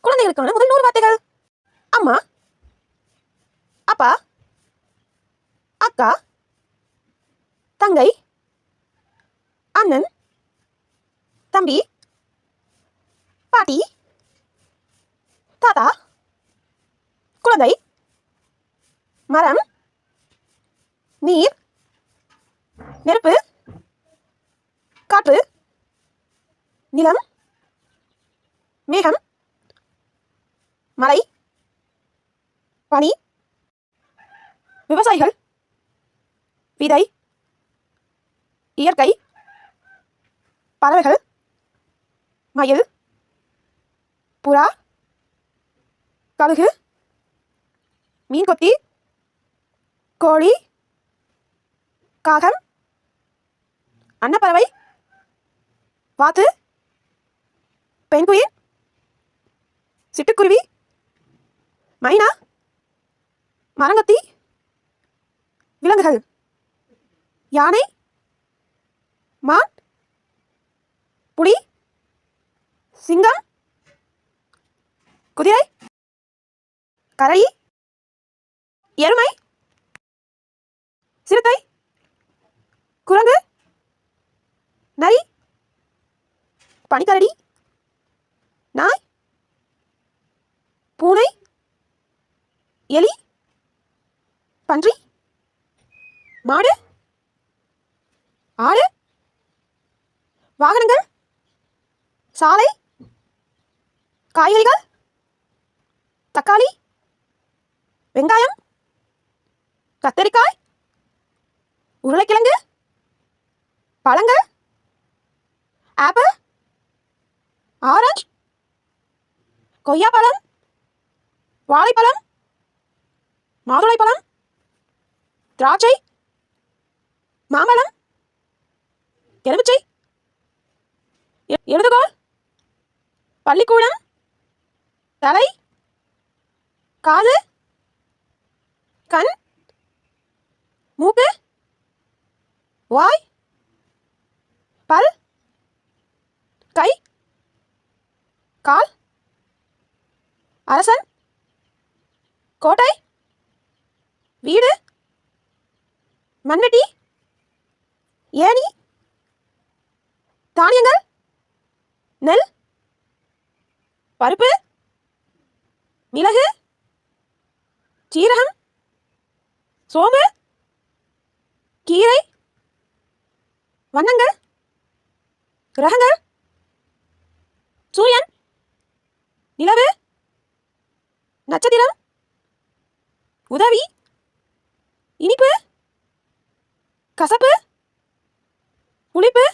குழந்தைகளுக்கான முதல் நூறு வார்த்தைகள். அம்மா. அப்பா. அக்கா. தங்கை. அண்ணன். தம்பி. பாட்டி. தாத்தா. குழந்தை. மரம். நீர். நெருப்பு. மலை பனி விவசாயிகள் விதை இயற்கை பறவைகள் மயில் புறா கழுகு மீன்கொத்தி கோழி காகம் அன்னப்பறவை வாத்து பெண்குயில் சிட்டுக்குருவி மைனா? மரங்கத்தி? விலங்குகள். யானை? மான்? புலி? சிங்கம்? குதிரை? கரை எருமை? சிறுத்தை? குரங்கு? நரி? பனிக்கரடி? நாய்? பூனை? எலி? பன்றி? மாடு? ஆடு? வாகனங்கள்? சாலை? காய்கறிகள்? தக்காளி? வெங்காயம்? கத்தரிக்காய்? உருளைக்கிழங்கு? பழங்கள்? ஆப்பிள்? ஆரஞ்சு? கொய்யாப்பழம்? வாழைப்பழம்? மாதுளைப்பழம் திராட்சை? மாம்பழம்? எலுமிச்சை? எழுதுகோல் பள்ளிக்கூடம்? தலை? காது? கண்? மூக்கு? வாய்? பல்? கை? கால்? அரசன்? கோட்டை? வீடு? மண்ணட்டி ஏணி? தானியங்கள்? நெல்? பருப்பு? மிளகு? சீரகம்? சோம்பு? கீரை? வண்ணங்கள்? கிரகங்கள்? சூரியன்? நிலவு? நட்சத்திரம்? உதவி? இனிப்பு? கசப்பு? புளிப்பு?